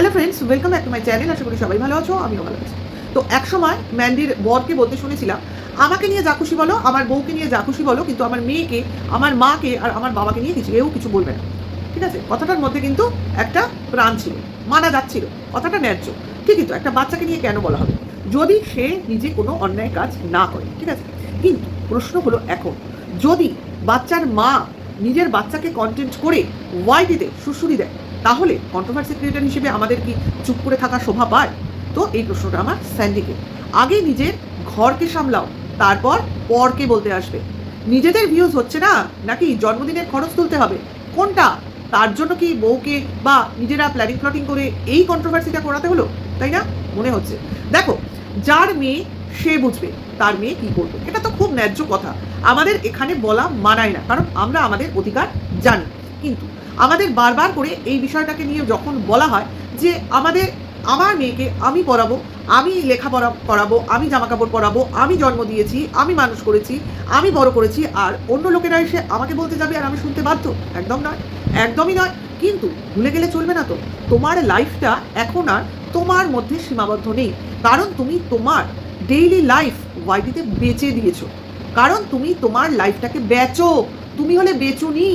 Hello friends welcome back to my channel আশা করি সবাই ভালো আছো, আমিও ভালো আছি। তো এক সময় ম্যান্ডির বরকে বলতে শুনেছিলাম, আমাকে নিয়ে যা খুশি বলো, আমার বউকে নিয়ে যা খুশি বলো, কিন্তু আমার মেয়েকে, আমার মাকে আর আমার বাবাকে নিয়ে কিছু, কেউ কিছু বলবে না। ঠিক আছে? কথাটার মধ্যে কিন্তু একটা প্রাণ ছিল, মানা যাচ্ছিল, কথাটা ন্যায্য। ঠিকই তো, একটা বাচ্চাকে নিয়ে কেন বলা হবে? যদি সে নিজে কোনো অন্যায় কাজ না করে, ঠিক আছে? কিন্তু প্রশ্ন হলো এখন, যদি বাচ্চার মা নিজের বাচ্চাকে কন্টেন্ট করে ওয়াইটিতে সুশুরি দেয় তাহলে কন্ট্রোভার্সি ক্রিয়েটার হিসেবে আমাদের কি চুপ করে থাকা শোভা পায়? তো এই প্রশ্নটা আমার স্যান্ডিকে আগে নিজের ঘরকে সামলাও, তারপর পরকে বলতে আসবে। নিজেদের ভিউজ হচ্ছে না, নাকি জন্মদিনের খরচ তুলতে হবে? কোনটা? তার জন্য কি বউকে বা নিজেরা প্ল্যানিং প্লটিং করে এই কন্ট্রোভার্সিটা করাতে হলো? তাই না? মনে হচ্ছে। দেখো, যার মেয়ে সে বুঝবে, তার মেয়ে কি করবে। এটা তো খুব ন্যায্য কথা। আমাদের এখানে বলা মানায় না, কারণ আমরা আমাদের অধিকার জানি। কিন্তু আমাদের বারবার করে এই বিষয়টাকে নিয়ে যখন বলা হয় যে আমাদের, আমার মেয়েকে আমি পড়াবো, আমি লেখাপড়া করাবো আমি জামা কাপড় পরাবো আমি জন্ম দিয়েছি, আমি মানুষ করেছি, আমি বড় করেছি, আর অন্য লোকেরা এসে আমাকে বলতে যাবে আর আমি শুনতে বাধ্য। একদম নয়, একদমই নয়। কিন্তু ভুলে গেলে চলবে না তো। তোমার লাইফটা এখন আর তোমার মধ্যে সীমাবদ্ধ নেই। কারণ তুমি তোমার ডেইলি লাইফ ওয়াইটিতে বেচে দিয়েছ। কারণ তুমি তোমার লাইফটাকে বেচো। তুমি হলে বেচুনি।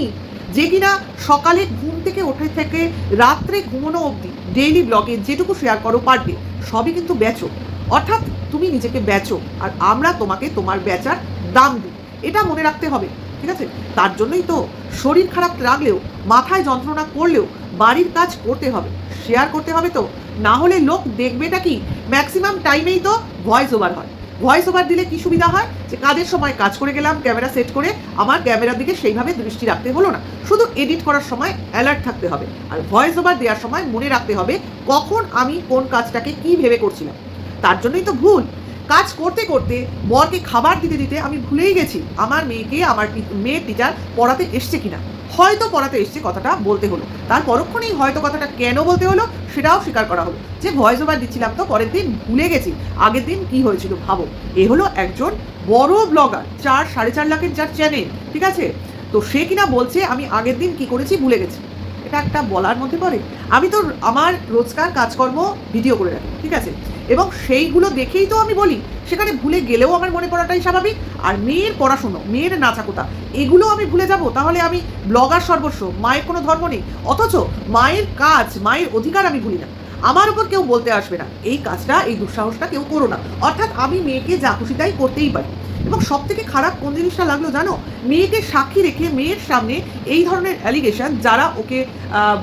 যে কিনা সকালে ঘুম থেকে ওঠে থেকে রাত্রে ঘুমানো অবধি ডেইলি ব্লগে যেটুকু শেয়ার করো পার ডে সবই কিন্তু বেচো। অর্থাৎ তুমি নিজেকে বেচো আর আমরা তোমাকে তোমার বেচার দাম দিই। এটা মনে রাখতে হবে, ঠিক আছে? তার জন্যই তো শরীর খারাপ লাগলেও, মাথায় যন্ত্রণা করলেও বাড়ির কাজ করতে হবে শেয়ার করতে হবে তো। না হলে লোক দেখবেটা কি ম্যাক্সিমাম টাইমেই তো ভয়েস ওভার হয়। ভয়েস ওভার দিলে কি সুবিধা হয়? যে কাজের সময় কাজ করে গেলাম, ক্যামেরা সেট করে আমার ক্যামেরার দিকে সেইভাবে দৃষ্টি রাখতে হলো না। শুধু এডিট করার সময় অ্যালার্ট থাকতে হবে আর ভয়েস ওভার দেওয়ার সময় মনে রাখতে হবে কখন আমি কোন কাজটাকে কি ভেবে করছিলাম। তার জন্যই তো ভুল। কাজ করতে করতে বরকে খাবার দিতে দিতে আমি ভুলেই গেছি। আমার মেয়েকে, আমার মেয়ের টিচার পড়াতে এসছে কিনা? হয়তো পড়াতে এসছে কথাটা বলতে হলো। তার পরক্ষণেই হয়তো কথাটা কেন বলতে হলো সেটাও স্বীকার করা হলো। যে ভয়েস ওভার দিচ্ছিলাম তো পরের দিন ভুলে গেছি। আগের দিন কি হয়েছিল ভাবো। এ হলো একজন বড় ব্লগার চার, সাড়ে চার লাখের যার চ্যানেল ঠিক আছে? তো সে কিনা বলছে, আমি আগের দিন কি করেছি ভুলে গেছি। এটা একটা বলার মধ্যে পড়ে। আমি তো আমার রোজকার কাজকর্ম ভিডিও করে রাখি, ঠিক আছে? এবং সেইগুলো দেখেই তো আমি বলি, সেখানে ভুলে গেলেও আমার মনে পড়াটাই স্বাভাবিক। আর মেয়ের পড়াশুনো, মেয়ের নাচাকোতা, এগুলো আমি ভুলে যাব, তাহলে আমি ব্লগার সর্বস্ব, মায়ের কোনো ধর্ম নেই। অথচ মায়ের কাজ, মায়ের অধিকার আমি ভুলি না। আমার উপর কেউ বলতে আসবে না, এই কাজটা, এই দুঃসাহসটা কেউ করো না। অর্থাৎ আমি মেয়েকে যা খুশি তাই করতেই পারি। এবং সব থেকে খারাপ কোন জিনিসটা লাগল জানো? মেয়েকে সাক্ষী রেখে মেয়ের সামনে এই ধরনের অ্যালিগেশন যারা ওকে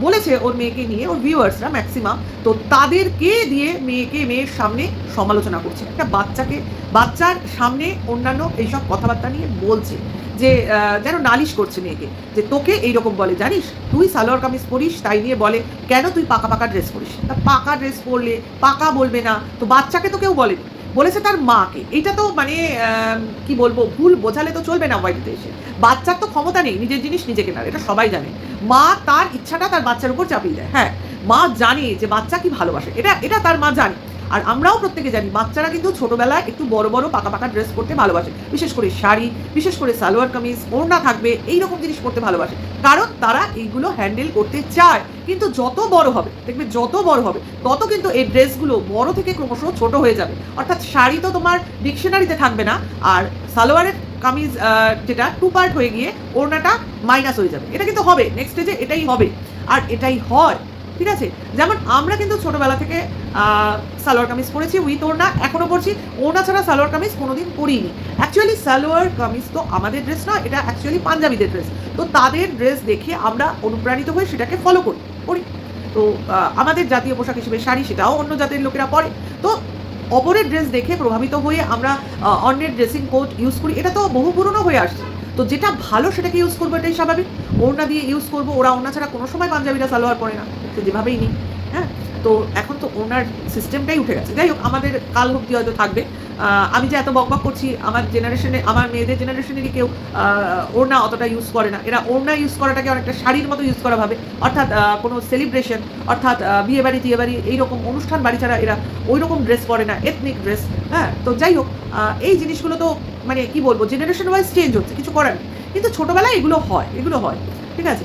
বলেছে ওর মেয়েকে নিয়ে, ওর ভিউয়ার্সরা ম্যাক্সিমাম তো তাদেরকে দিয়ে মেয়েকে মেয়ের সামনে সমালোচনা করছে। একটা বাচ্চাকে, বাচ্চার সামনে অন্যান্য এইসব কথাবার্তা নিয়ে বলছে যে যেন নালিশ করছে মেয়েকে, যে তোকে এইরকম বলে, জানিস? তুই সালোয়ার কামিজ পরিস, তাই নিয়ে বলে, কেন তুই পাকা পাকা ড্রেস পরিস? তা পাকা ড্রেস পরলে পাকা বলবে না, তো বাচ্চাকে তো কেউ বলেনি। বলেছে তার মাকে। এটা তো মানে কি বলব, ভুল বোঝালে তো চলবে না হোয়াইট দেশে। বাচ্চার তো ক্ষমতা নেই, নিজের জিনিস নিজেকে না এটা সবাই জানে। মা তার ইচ্ছাটা তার বাচ্চার উপর চাপিয়ে দেয়। হ্যাঁ মা জানে যে বাচ্চা কি ভালোবাসে। এটা এটা তার মা জানে। আর আমরাও প্রত্যেকে জানি, বাচ্চারা কিন্তু ছোটবেলায় একটু বড় বড় পাকা পাকা ড্রেস পরতে ভালোবাসে। বিশেষ করে শাড়ি, বিশেষ করে সালোয়ার কামিজ, ওড়না থাকবে এই রকম জিনিস পরতে ভালোবাসে। কারণ তারা এইগুলো হ্যান্ডেল করতে চায়। কিন্তু যত বড় হবে, দেখবে যত বড় হবে, তত কিন্তু এই ড্রেসগুলো বড় থেকে ক্রমশ ছোট হয়ে যাবে। অর্থাৎ শাড়ি তো তোমার ডিকশনারিতে থাকবে না, আর সালোয়ারের কামিজ যেটা টু পার্ট হয়ে গিয়ে, ওড়নাটা মাইনাস হয়ে যাবে। এটা কিন্তু হবে নেক্সট স্টেজে এটাই হবে। আর এটাই হয় ঠিক আছে? যেমন আমরা কিন্তু ছোটবেলা থেকে সালোয়ার কামিজ পরেছি উইথ ওড়না এখনও পরছি। ওড়না ছাড়া সালোয়ার কামিজ কোনোদিন পরিনি। অ্যাকচুয়ালি সালোয়ার কামিজ তো আমাদের ড্রেস নয়, এটা অ্যাকচুয়ালি পাঞ্জাবিদের ড্রেস তো তাদের ড্রেস দেখে আমরা অনুপ্রাণিত হয়ে সেটাকে ফলো করি করি। তো আমাদের জাতীয় পোশাক হিসেবে শাড়ি সেটাও অন্য জাতির লোকেরা পরে। তো অপরের ড্রেস দেখে প্রভাবিত হয়ে আমরা অন্যের ড্রেসিং কোড ইউজ করি, এটা তো বহু পুরনো হয়ে আসছে। তো যেটা ভালো সেটাকে ইউজ করব এটাই স্বাভাবিক। ওড়না দিয়ে ইউজ করব, ওরা ওড়না ছাড়া কোনো সময় পাঞ্জাবিরা সালোয়ার পরে না তো যেভাবেই নিই হ্যাঁ? তো এখন তো ওনার সিস্টেমটাই উঠে গেছে। যাই হোক, আমাদের কাল ভক্তি হয়তো থাকবে। আমি যে এত বকবক করছি, আমার জেনারেশনে আমার মেয়েদের জেনারেশনেরই কেউ ওড়না অতটা ইউজ করে না। এরা ওড়না ইউজ করাটাকে অনেকটা শাড়ির মতো ইউজ করা ভাবে। অর্থাৎ কোনো সেলিব্রেশন অর্থাৎ বিয়ে বাড়ি টিয়ে বাড়ি এইরকম অনুষ্ঠান বাড়ি ছাড়া এরা ওই রকম ড্রেস পরে না এথনিক ড্রেস হ্যাঁ? তো যাই হোক এই জিনিসগুলো তো মানে কি বলব জেনারেশন ওয়াইজ চেঞ্জ হচ্ছে, কিছু করার নেই। কিন্তু ছোটোবেলায় এগুলো হয় এগুলো হয়, ঠিক আছে?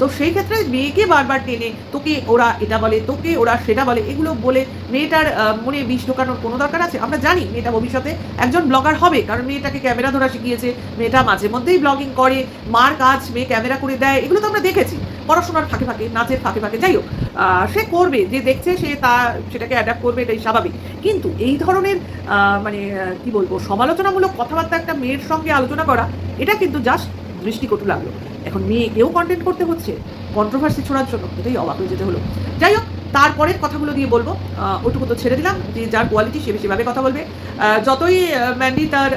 তো সেই ক্ষেত্রে মেয়েকে বারবার টেনে, তোকে ওরা এটা বলে, তোকে ওরা সেটা বলে, এগুলো বলে মেয়েটার মনে বিষ ঢোকানোর কোনো দরকার আছে? আমরা জানি মেয়েটা ভবিষ্যতে একজন ব্লগার হবে, কারণ মেয়েটাকে ক্যামেরা ধরা শিখিয়েছে, মেয়েটা মাঝে মধ্যেই ব্লগিং করে, মার কাজ মেয়ে ক্যামেরা করে দেয়, এগুলো তো আমরা দেখেছি। পড়াশোনার ফাঁকে ফাঁকে, নাচের ফাঁকে ফাঁকে। যাই হোক সে করবে, যে দেখছে সে তা, সেটাকে অ্যাডাপ্ট করবে, এটাই স্বাভাবিক। কিন্তু এই ধরনের মানে কি বলব, সমালোচনামূলক কথাবার্তা একটা মেয়ের সঙ্গে আলোচনা করা, এটা কিন্তু জাস্ট দৃষ্টিকটু লাগল। এখন মেয়েকেও কন্টেন্ট করতে হচ্ছে কন্ট্রোভার্সি ছোড়ার জন্য, এটাই অবাক হয়ে যেতে হলো। যাই হোক, তারপরের কথাগুলো দিয়ে বলব ওটুকু তো ছেড়ে দিলাম, যে যার কোয়ালিটি সে বেশিভাবে কথা বলবে। যতই ম্যান্ডি তার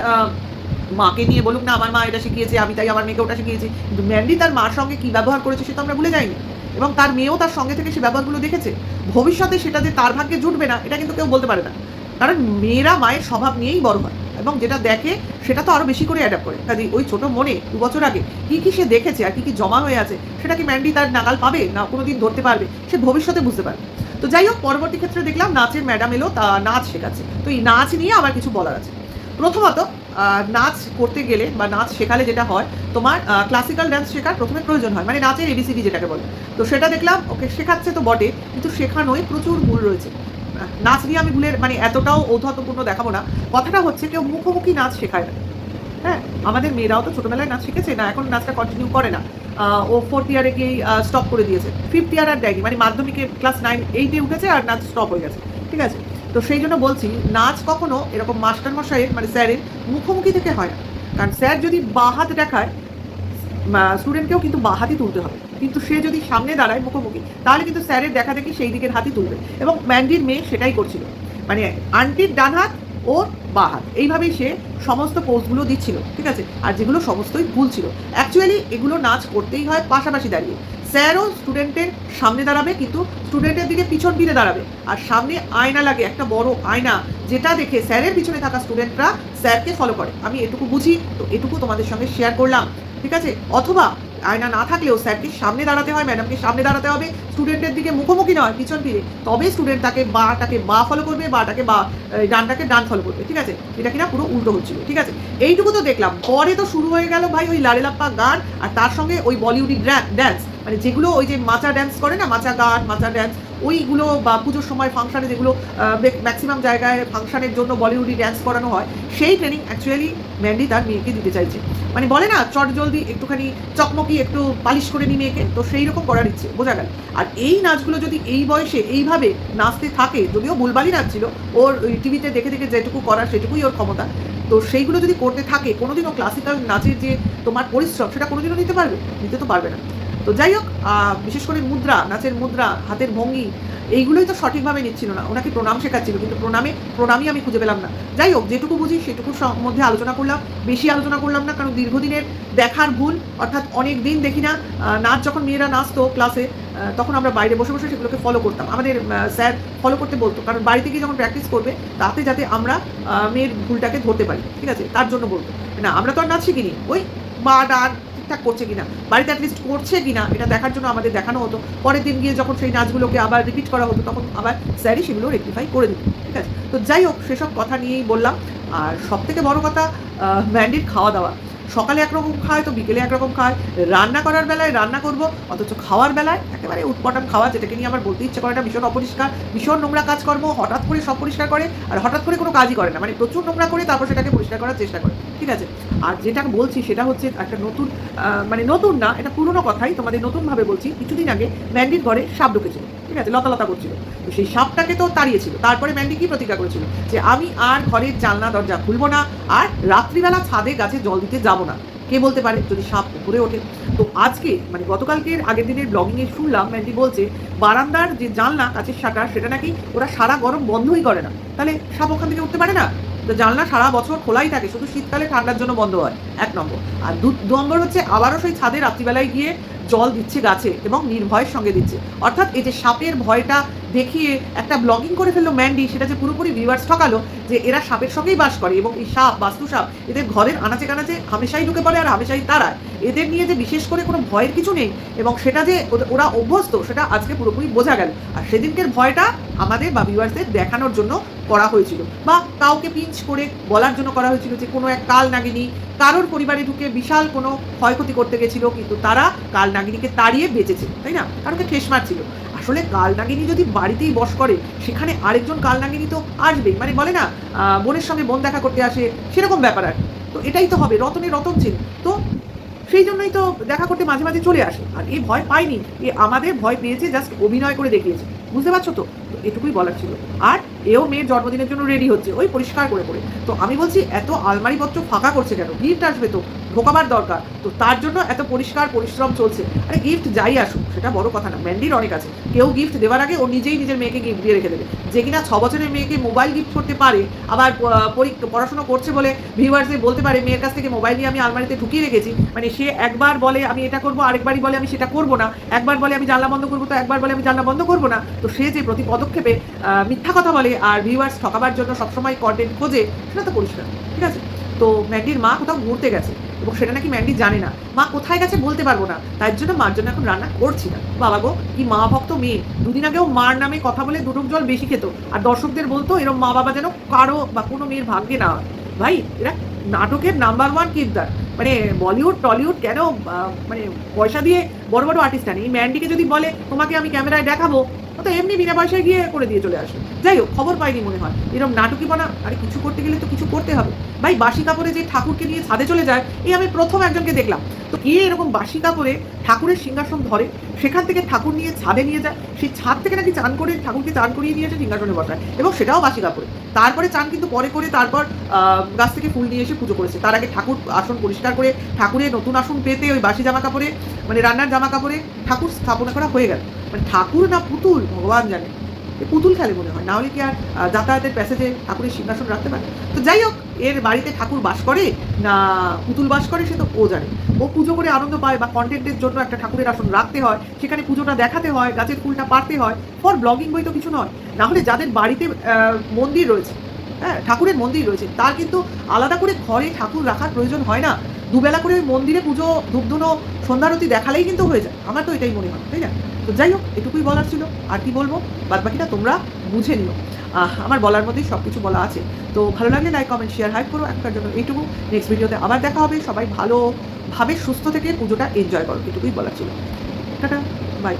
মাকে নিয়ে বলুক, না, আমার মা এটা শিখিয়েছে, আমি তাই আমার মেয়েকে ওটা শিখিয়েছি। কিন্তু ম্যান্ডি তার মার সঙ্গে কি ব্যবহার করেছে সেটা আমরা ভুলে যাইনি। এবং তার মেয়েও তার সঙ্গে থেকে সে ব্যবহারগুলো দেখেছে। ভবিষ্যতে সেটা যে তার ভাগ্যে জুটবে না, এটা কিন্তু কেউ বলতে পারে না। কারণ মেয়েরা মায়ের স্বভাব নিয়েই বড় হয় এবং যেটা দেখে সেটা তো আরও বেশি করে অ্যাডাপ্ট করে। কাজে ওই ছোট মনে দু বছর আগে কি কি সে দেখেছে আর কী কী জমা হয়ে আছে, সেটা কি ম্যান্ডি তার নাগাল পাবে না কোনোদিন ধরতে পারবে, সে ভবিষ্যতে বুঝতে পারবে। তো যাই হোক, পরবর্তী ক্ষেত্রে দেখলাম নাচের ম্যাডাম এলো, তা নাচ শেখাচ্ছে। তো এই নাচ নিয়ে আমার কিছু বলার আছে। প্রথমত নাচ করতে গেলে বা নাচ শেখালে যেটা হয়, তোমার ক্লাসিক্যাল ডান্স শেখার প্রথমে প্রয়োজন হয় মানে নাচের এবিসিডি যেটাকে বলে। তো সেটা দেখলাম, ওকে শেখাচ্ছে তো বটে, কিন্তু শেখানোয় প্রচুর ভুল রয়েছে। নাচ নিয়ে আমি ভুলের মানে এতটাও ঔদ্ধত্যপূর্ণ দেখাবো না। কথাটা হচ্ছে কেউ মুখোমুখি নাচ শেখায় না। হ্যাঁ আমাদের মেয়েরাও তো ছোটোবেলায় নাচ শিখেছে, না এখন নাচটা কন্টিনিউ করে না। ও ফোর্থ ইয়ারে গিয়েই স্টপ করে দিয়েছে। ফিফথ ইয়ার আর দেয়নি মানে মাধ্যমিকে ক্লাস নাইন এইটে উঠেছে আর নাচ স্টপ হয়ে গেছে। ঠিক আছে? তো সেই জন্য বলছি, নাচ কখনো এরকম মাস্টার মশাইয়ের মানে স্যারের মুখোমুখি থেকে হয় না। কারণ স্যার যদি বাঁ হাত দেখায় স্টুডেন্টকেও কিন্তু বাঁ হাতই তুলতে হবে। কিন্তু সে যদি সামনে দাঁড়ায় মুখোমুখি, তাহলে কিন্তু স্যারের দেখা দেখি সেই দিকের হাতই তুলবে। এবং ম্যান্ডির মেয়ে সেটাই করছিল। মানে আন্টির ডান হাত, ওর বাঁ হাত। এইভাবেই সে সমস্ত পোস্টগুলো দিচ্ছিল, ঠিক আছে? আর যেগুলো সমস্তই ভুল ছিল। অ্যাকচুয়ালি এগুলো নাচ করতেই হয় পাশাপাশি দাঁড়িয়ে। স্যারও স্টুডেন্টের সামনে দাঁড়াবে, কিন্তু স্টুডেন্টের দিকে পিছন ফিরে দাঁড়াবে। আর সামনে আয়না লাগে, একটা বড় আয়না, যেটা দেখে স্যারের পিছনে থাকা স্টুডেন্টরা স্যারকে ফলো করে। আমি এটুকু বুঝি, তো এটুকু তোমাদের সঙ্গে শেয়ার করলাম, ঠিক আছে? অথবা আয়না না থাকলেও স্যারকে সামনে দাঁড়াতে হয় ম্যাডামকে সামনে দাঁড়াতে হবে। স্টুডেন্টের দিকে মুখোমুখি নয়, পিছন ফিরে। তবে স্টুডেন্ট তাকে বাটাকে বা ফলো করবে, বাটাকে বা ডানটাকে ডান ফলো করবে, ঠিক আছে? এটা কিনা পুরো উল্টো হচ্ছিল, ঠিক আছে? এইটুকু তো দেখলাম। পরে তো শুরু হয়ে গেল ভাই ওই লারেলাপ্পা গান, আর তার সঙ্গে ওই বলিউডি ড্যান্স মানে যেগুলো ওই যে মাচা ড্যান্স করে না, মাচা গান, মাচা ড্যান্স ওইগুলো বা পুজোর সময় ফাংশানে যেগুলো ম্যাক্সিমাম জায়গায় ফাংশানের জন্য বলিউডি ড্যান্স করানো হয়, সেই ট্রেনিং অ্যাকচুয়ালি ম্যান্ডি তার মেয়েকে দিতে চাইছে। মানে বলে না, চট জলদি একটুখানি চকমকি, একটু পালিশ করে নি মেয়েকে, তো সেই রকম করার ইচ্ছে, বোঝা গেল। আর এই নাচগুলো যদি এই বয়সে এইভাবে নাচতে থাকে, যদিও বুলবালি নাচছিল ওর ওই টিভিতে দেখে দেখে যেটুকু করার সেটুকুই ওর ক্ষমতা, তো সেইগুলো যদি করতে থাকে, কোনোদিনও ক্লাসিক্যাল নাচের যে তোমার পরিশ্রম, সেটা কোনোদিনও নিতে পারবে? নিতে তো পারবে না। তো যাই হোক বিশেষ করে মুদ্রা, নাচের মুদ্রা, হাতের ভঙ্গি, এইগুলোই তো সঠিকভাবে নিচ্ছিল না। ওনাকে প্রণাম শেখাচ্ছিল, কিন্তু প্রণামে, প্রণামই আমি খুঁজে পেলাম না। যাই হোক, যেটুকু বুঝি সেটুকুর মধ্যে আলোচনা করলাম, বেশি আলোচনা করলাম না, কারণ দীর্ঘদিনের দেখার ভুল, অর্থাৎ অনেক দিন দেখি না নাচ যখন মেয়েরা নাচতো ক্লাসে তখন আমরা বাইরে বসে বসে সেগুলোকে ফলো করতাম। আমাদের স্যার ফলো করতে বলতো, কারণ বাড়িতে গিয়ে যখন প্র্যাকটিস করবে, তাতে যাতে আমরা মেয়ের ভুলটাকে ধরতে পারি, ঠিক আছে? তার জন্য বলতো। না, আমরা তো আর নাচ শিখিনি। ওই মা, ডান ঠিকঠাক করছে কিনা, বাড়িতে অ্যাটলিস্ট করছে কিনা, এটা দেখার জন্য আমাদের দেখানো হতো। পরের দিন গিয়ে যখন সেই নাচগুলোকে আবার রিপিট করা হতো, তখন আবার স্যারই সেগুলো রেকটিফাই করে দিত, ঠিক আছে? তো যাই হোক, সেসব কথা নিয়েই বললাম। আর সব থেকে বড় কথা ম্যান্ডির খাওয়া দাওয়া। সকালে একরকম খায় তো বিকেলে একরকম খায়। রান্না করার বেলায় রান্না করব, অথচ খাওয়ার বেলায় একেবারে উৎপটান খাওয়া, যেটাকে নিয়ে আমার বলতে ইচ্ছে করে না, ভীষণ অপরিষ্কার, ভীষণ নোংরা কাজকর্ম হঠাৎ করে সব পরিষ্কার করে, আর হঠাৎ করে কোনো কাজই করে না। মানে প্রচুর নোংরা করে তারপর সেটাকে পরিষ্কার করার চেষ্টা করে, ঠিক আছে? আর যেটা বলছি সেটা হচ্ছে একটা নতুন মানে নতুন না, এটা পুরনো কথাই, তোমাদের নতুনভাবে বলছি, কিছুদিন আগে ম্যান্ডির ঘরে সাপ ঢুকেছিল, ঠিক আছে লতা লতা করছিল। তো সেই সাপটাকে তো তাড়িয়েছিল, তারপরে ম্যান্ডি কি প্রতিজ্ঞা করেছিল? যে আমি আর ঘরের জানলা দরজা খুলবো না, আর রাত্রিবেলা ছাদে গাছে জল দিতে যাব না। কে বলতে পারে? যদি সাপ উপরে ওঠে। তো আজকে মানে গতকালকের আগের দিনের ব্লগিংয়ে শুনলাম ম্যান্ডি বলছে, বারান্দার যে জানলা কাছের শাটার, সেটা নাকি ওরা সারা গরম বন্ধই করে না। তাহলে সাপ ওখান থেকে উঠতে পারে না? তো জানলা সারা বছর খোলাই থাকে, শুধু শীতকালে ঠান্ডার জন্য বন্ধ হয়, এক নম্বর। আর দু নম্বর হচ্ছে, আবারও সেই ছাদে রাত্রিবেলায় গিয়ে জল দিচ্ছে গাছে এবং নির্ভয়ের সঙ্গে দিচ্ছে। অর্থাৎ এই যে সাপের ভয়টা দেখিয়ে একটা ব্লগিং করে ফেলল ম্যান্ডি সেটা যে পুরোপুরি ভিউয়ার্স ঠকালো যে এরা সাপের সঙ্গেই বাস করে এবং এই সাপ বাস্তু সাপ এদের ঘরের আনাচে কানাচে হামেশাই ঢুকে পড়ে আর হামেশাই তারায় এদের নিয়ে যে বিশেষ করে কোনো ভয়ের কিছু নেই এবং সেটা যে ওরা অভ্যস্ত, সেটা আজকে পুরোপুরি বোঝা গেল। আর সেদিনকের ভয়টা আমাদের বা ভিউয়ার্সদের দেখানোর জন্য করা হয়েছিল বা কাউকে পিঞ্চ করে বলার জন্য করা হয়েছিল যে কোনো এক কাল নাগিনী কারোর পরিবারে ঢুকে বিশাল কোনো ক্ষয়ক্ষতি করতে গেছিল, কিন্তু তারা কাল নাগিনীকে তাড়িয়ে বেঁচেছে, তাই না? কারোকে ঠেস মারছিল। আসলে কাল নাগিনী যদি বাড়িতেই বস করে, সেখানে আরেকজন কাল নাগিনী তো আসবেই। মানে বলে না বোনের সঙ্গে বোন দেখা করতে আসে, সেরকম ব্যাপার আর। তো এটাই তো হবে, রতনে রতন ছিল। তো সেই জন্যই তো দেখা করতে মাঝে মাঝে চলে আসে। আর এ ভয় পায়নি, এ আমাদের ভয় পেয়েছে, জাস্ট অভিনয় করে দেখিয়েছে। বুঝতে পারছ তো? এটুকুই বলার ছিল। আর এও মেয়ের জন্মদিনের জন্য রেডি হচ্ছে, ওই পরিষ্কার করে করে। তো আমি বলছি, এত আলমারিপত্র ফাঁকা করছে কেন? গিফট আসবে তো। ঢোকাবার দরকার। তো তার জন্য এত পরিষ্কার পরিশ্রম চলছে। আরে গিফট যাই আসুক, সেটা বড় কথা না। ম্যান্ডির অনেক আছে। কেউ গিফট দেওয়ার আগে ও নিজেই নিজের মেয়েকে গিফট দিয়ে রেখে দেবে। যে কিনা ছ বছরের মেয়েকে মোবাইল গিফট করতে পারে, আবার পড়াশোনা করছে বলে ভিউয়ার্সে বলতে পারে, মেয়ের কাছ থেকে মোবাইল নিয়ে আমি আলমারিতে ঢুকিয়ে রেখেছি। মানে সে একবার বলে, আমি এটা করব, আরেকবারই বলে, আমি সেটা করব না। একবার বলে, আমি জানলা বন্ধ করব। তো একবার বলে, আমি জানলা বন্ধ করব না। তো সে যে প্রতি পদক্ষেপে মিথ্যা কথা বলে আর ভিউয়ার্স ঠকাবার জন্য সবসময় কন্টেন্ট খোঁজে, সেটা তো পরিষ্কার। ঠিক আছে? তো ম্যান্ডির মা কোথাও ঘুরতে গেছে। এবং সেটা নাকি ম্যান্ডি জানে না। মা কোথায় গেছে বলতে পারব না। তার জন্য মার জন্য এখন রান্না করছি না। বাবা গো, কি মা ভক্ত মেয়ে। দুদিন আগেও মার নামে কথা বলে দুটুক জল বেশি খেত। আর দর্শকদের বলতো এরকম মা বাবা যেন কারও বা কোনো মেয়ের ভাগ্যে না। ভাই, এরা নাটকের নাম্বার ওয়ান কিরদার মানে বলিউড, টলিউড কেন মানে পয়সা দিয়ে বড় বড় আর্টিস্ট আনি? এই ম্যান্ডিকে যদি বলে, তোমাকে আমি ক্যামেরায় দেখাবো। ও তো এমনি বিনা পয়সায় গিয়ে করে দিয়ে চলে আসে যাই হোক, খবর পাইনি মনে হয়। এরকম নাটকি বনা আরে কিছু করতে গেলে তো কিছু করতে হবে। ভাই বাসি কাপড়ে যে ঠাকুরকে নিয়ে ছাদে চলে যায়, এই আমি প্রথম একজনকে দেখলাম। তো কে এরকম বাসি কাপড়ে ঠাকুরের সিংহাসন ধরে, সেখান থেকে ঠাকুর নিয়ে ছাদে নিয়ে যায়। সেই ছাদ থেকে নাকি চান করে, ঠাকুরকে চান করিয়ে নিয়ে এসে সিংহাসনে বসায় এবং সেটাও বাসি কাপড়ে তারপরে চান কিন্তু পরে করে তারপর গাছ থেকে ফুল নিয়ে এসে পুজো করেছে। তার আগে ঠাকুর আসন পরিষ্কার করে ঠাকুরের নতুন আসন পেতে ওই বাসি জামা কাপড়ে মানে রান্নার জামা কাপড়ে ঠাকুর স্থাপনা করা হয়ে গেল। মানে ঠাকুর না পুতুল, ভগবান জানে। পুতুল খেলে মনে হয়। নাহলে কি আর যাতায়াতের প্যাসেজে ঠাকুরের সিংহাসন রাখতে পারে? তো যাই হোক, এর বাড়িতে ঠাকুর বাস করে, না পুতুল বাস করে, সে তো ও জানে। ও পুজো করে আনন্দ পায় বা কন্টেন্টের জন্য একটা ঠাকুরের আসন রাখতে হয়, সেখানে পুজোটা দেখাতে হয়, গাছের ফুলটা পারতে হয়। ফর ব্লগিং বই তো কিছু নয়। না হলে যাদের বাড়িতে মন্দির রয়েছে হ্যাঁ ঠাকুরের মন্দির রয়েছে, তার কিন্তু আলাদা করে ঘরে ঠাকুর রাখার প্রয়োজন হয় না। দুবেলা করে ওই মন্দিরে পুজো, ধূপধুনো, সন্ধ্যারতি দেখালেই কিন্তু হয়ে যায়। আমার তো এটাই মনে হয়, তাই না? তো যাই হোক, এটুকুই বলার ছিল। আর কি বলব? বাদ বাকিটা তোমরা বুঝে নিও। আমার বলার মধ্যেই সব কিছু বলা আছে। তো ভালো লাগলে লাইক কমেন্ট শেয়ার হাইপ করো। একটার জন্য এইটুকু। নেক্সট ভিডিওতে আবার দেখা হবে। সবাই ভালোভাবে সুস্থ থেকে পুজোটা এনজয় করো। এটুকুই বলার ছিল। টাটা। বাই